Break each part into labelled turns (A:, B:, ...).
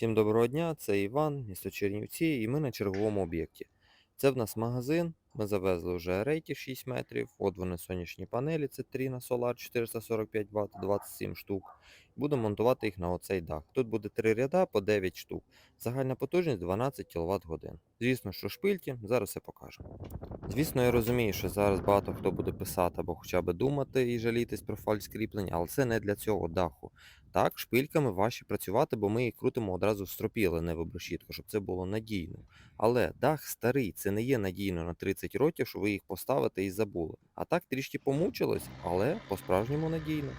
A: Всім доброго дня, це Іван, місто Чернівці, і ми на черговому об'єкті. Це в нас магазин. Ми завезли вже рейки 6 метрів. От вони сонячні панелі, це 3 на Solar 445 Вт, 27 штук. Будемо монтувати їх на оцей дах. Тут буде 3 ряда по 9 штук. Загальна потужність 12 кВт годин. Звісно, що шпильки, зараз все покажу. Звісно, я розумію, що зараз багато хто буде писати або хоча б думати і жалітись про фальш скріплення, але це не для цього даху. Так, шпильками важче працювати, бо ми їх крутимо одразу в стропіли, не в обрешітку, щоб це було надійно. Але дах старий, це не є надійно на 30 років, що ви їх поставите і забули. А так трішки помучились, але по-справжньому надійно.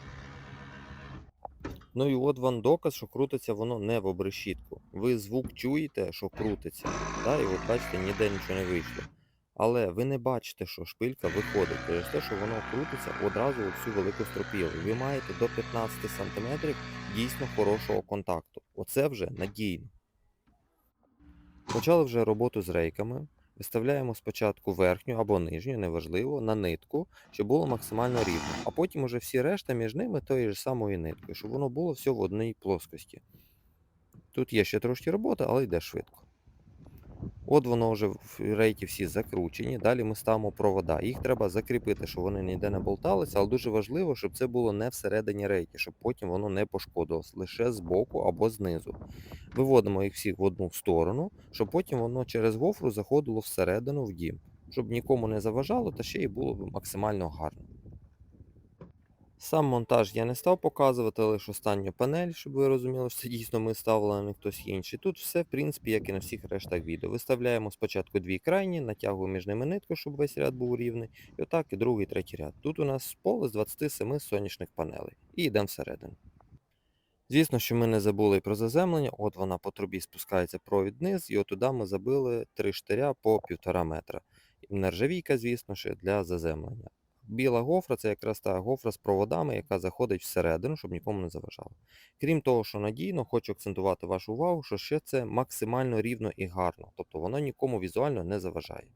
A: Ну і от вам доказ, що крутиться воно не в обрешітку. Ви звук чуєте, що крутиться. Да? І от бачите, ніде нічого не вийшло. Але ви не бачите, що шпилька виходить через те, що воно крутиться одразу у всю велику стропілу. Ви маєте до 15 см дійсно хорошого контакту. Оце вже надійно. Почали вже роботу з рейками. Виставляємо спочатку верхню або нижню, неважливо, на нитку, щоб було максимально рівно. А потім уже всі решта між ними тої ж самої ниткою, щоб воно було все в одній плоскості. Тут є ще трошки роботи, але йде швидко. От воно вже в рейки всі закручені. Далі ми ставимо провода. Їх треба закріпити, щоб вони ніде не болталися, але дуже важливо, щоб це було не всередині рейки, щоб потім воно не пошкодилось, лише збоку або знизу. Виводимо їх всіх в одну сторону, щоб потім воно через гофру заходило всередину в дім, щоб нікому не заважало та ще й було б максимально гарно. Сам монтаж я не став показувати, лише останню панель, щоб ви розуміли, що це дійсно ми ставили, а не хтось інший. Тут все, в принципі, як і на всіх рештах відео. Виставляємо спочатку дві крайні, натягуємо між ними нитку, щоб весь ряд був рівний. І отак і другий, третій ряд. Тут у нас поле з 27 сонячних панелей. І йдемо всередину. Звісно, що ми не забули і про заземлення. От вона по трубі спускається провід вниз, і отуди ми забили три штиря по 1,5 метра. Нержавійка, звісно, що для заземлення. Біла гофра це якраз та гофра з проводами, яка заходить всередину, щоб нікому не заважало. Крім того, що надійно, хочу акцентувати вашу увагу, що ще це максимально рівно і гарно, тобто воно нікому візуально не заважає.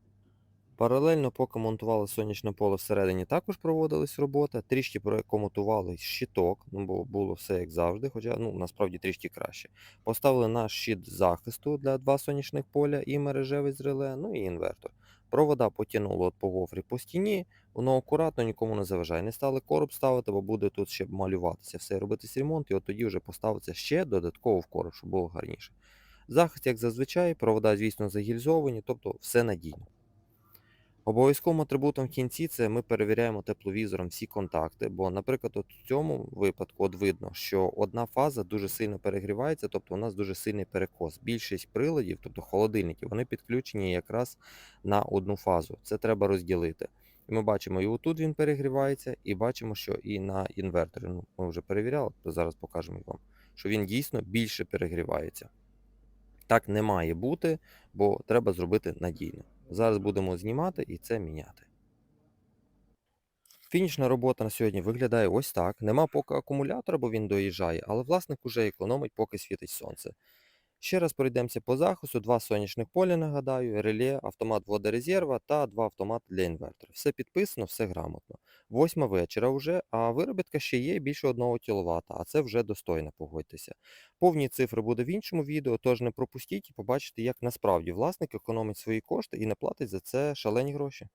A: Паралельно, поки монтували сонячне поле всередині, також проводились робота. Трішки прокомутували щиток, ну бо було все як завжди, хоча ну насправді трішки краще. Поставили наш щит захисту для два сонячних поля і мережевий з реле, ну і інвертор. Провода потягнуло по гофрі по стіні, воно акуратно нікому не заважає. Не стали короб ставити, бо буде тут ще малюватися, все робитись ремонт, і от тоді вже поставиться ще додатково в короб, щоб було гарніше. Захист, як зазвичай, провода, звісно, загільзовані, тобто все надійно. Обов'язковим атрибутом в кінці це ми перевіряємо тепловізором всі контакти, бо, наприклад, от в цьому випадку от видно, що одна фаза дуже сильно перегрівається, тобто у нас дуже сильний перекос. Більшість приладів, тобто холодильників, вони підключені якраз на одну фазу. Це треба розділити. І ми бачимо, і отут він перегрівається, і бачимо, що і на інверторі, ну, ми вже перевіряли, то зараз покажемо вам, що він дійсно більше перегрівається. Так не має бути, бо треба зробити надійно. Зараз будемо знімати і це міняти. Фінішна робота на сьогодні виглядає ось так. Нема поки акумулятора, бо він доїжджає, але власник уже економить, поки світить сонце. Ще раз пройдемося по захисту. Два сонячних поля, нагадаю, реле, автомат водорезерва та два автомати для інвертора. Все підписано, все грамотно. Восьма вечора вже, а виробітка ще є більше 1 кВт, а це вже достойно, погодьтеся. Повні цифри буде в іншому відео, тож не пропустіть і побачите, як насправді власник економить свої кошти і не платить за це шалені гроші.